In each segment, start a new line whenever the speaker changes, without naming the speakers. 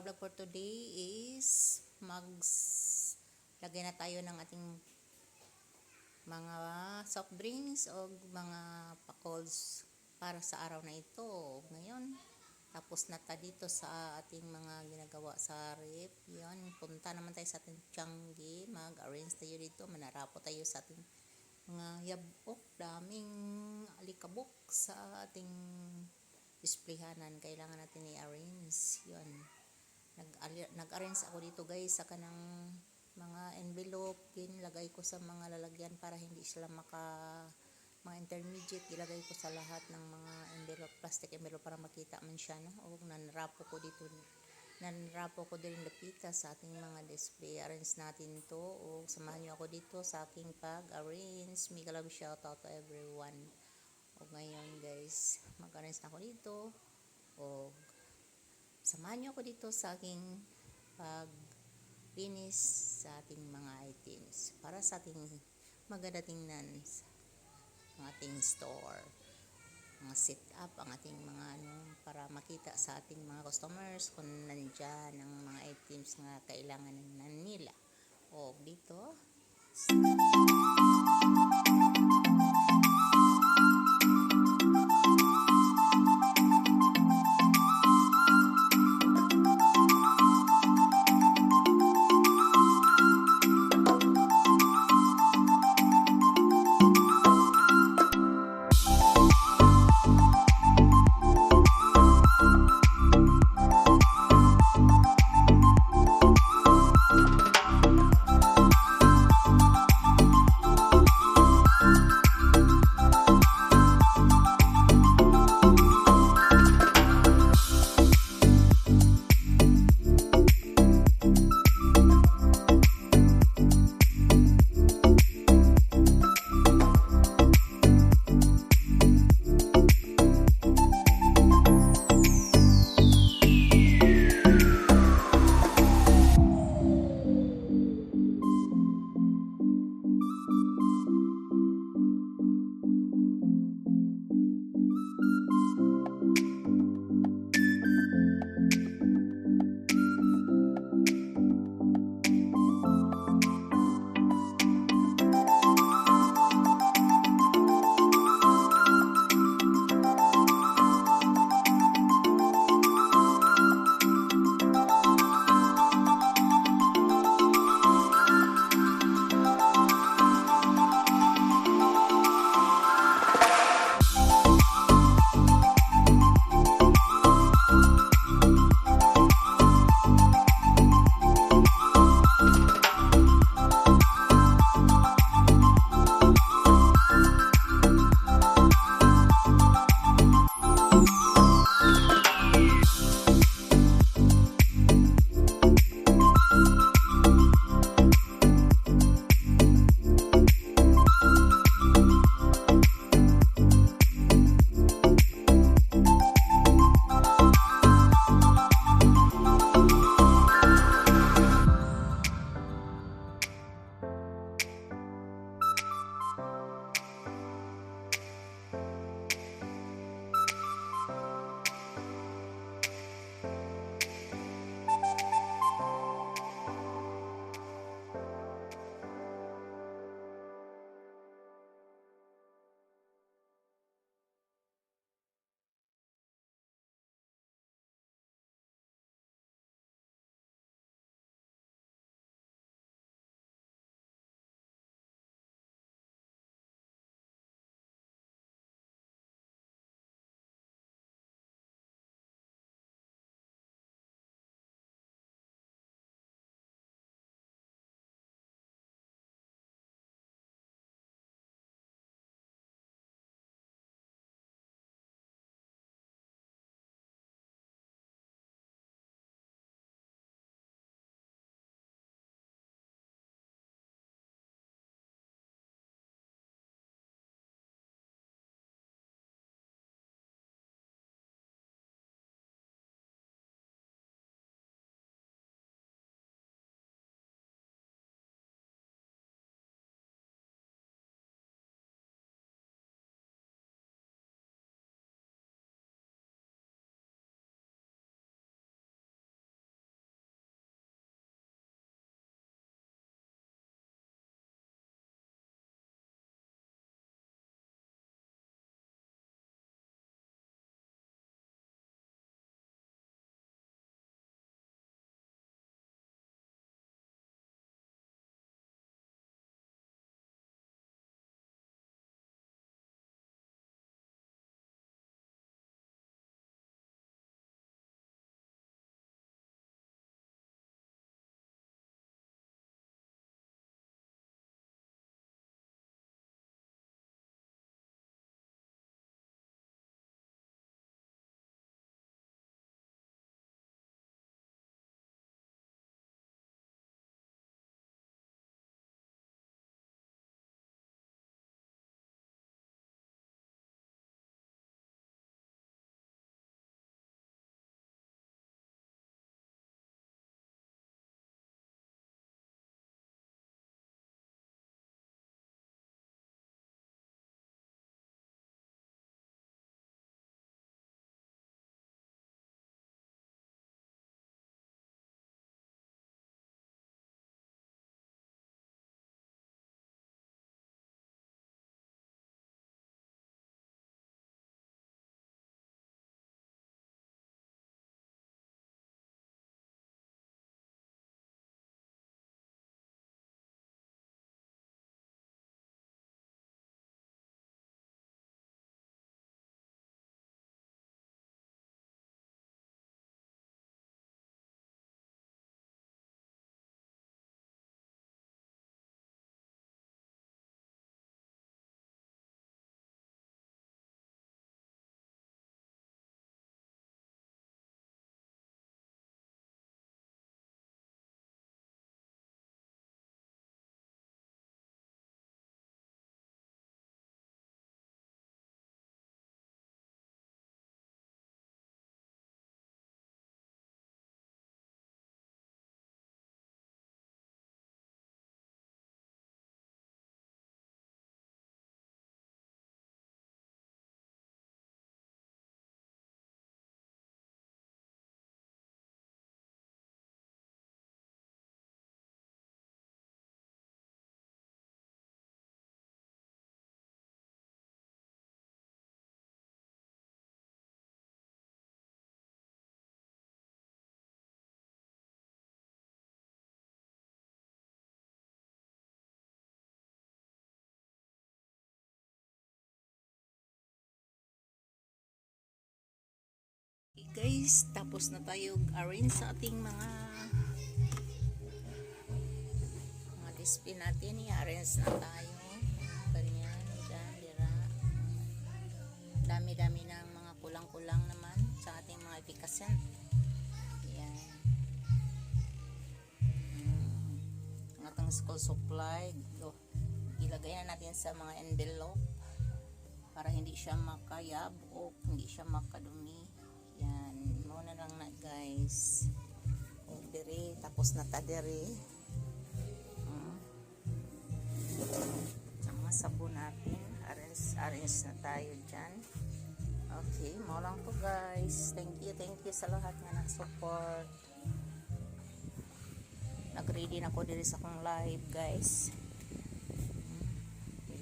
our vlog for today is mags lagay na tayo ng ating mga soft drinks o mga pakols para sa araw na ito. Ngayon, tapos na ta dito sa ating mga ginagawa sa rip. Yan, punta naman tayo sa ating Changi. Mag-arrange tayo dito. Manarapo tayo sa ating mga yabok. Daming alikabok sa ating displayhanan. Kailangan natin i-arrange. Yun. Nag- nag-arrange ako dito guys sa kanang mga envelope. Ginlagay ko sa mga lalagyan para hindi sila maka mga intermediate ilagay ko sa lahat ng mga envelope, plastic envelope para makita man siya no? o nanrapo ko dito nanrapo ko din lapita sa ating mga display arrange natin to o samahan nyo ako dito sa aking pag arrange mega love shout out to everyone o ngayon guys mag arrange na ako dito o samahan nyo ako dito sa aking pag finish sa ating mga items. Para sa ating maganda tingnan ang ating store. Mga set up ang ating mga ano para makita sa ating mga customers kung nandyan ang mga items na kailangan na nila. O dito guys, tapos na tayo arrange sa ating mga mga display natin. I-arrange na tayo. Ganyan, dyan. Dami-dami ng mga kulang-kulang naman sa ating mga epikasen. Yan. Ang ating school supply. Oh, ilagay na natin sa mga envelope para hindi siya makayab o hindi siya makadumi. Guys. O, diri, tapos na ta diri. Mm. Sa mga sabon natin, arrange, arrange na tayo dyan. Okay, mo lang to guys. Thank you, thank you sa lahat nga nag-support. Nag-ready na ko diri sa akong live guys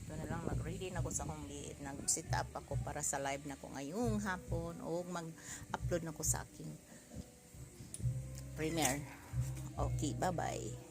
dito na lang mag-ready na ko sa akong liit nag-sit up ako para sa live na ko ngayong hapon o mag-upload na ko sa aking premiere okay bye bye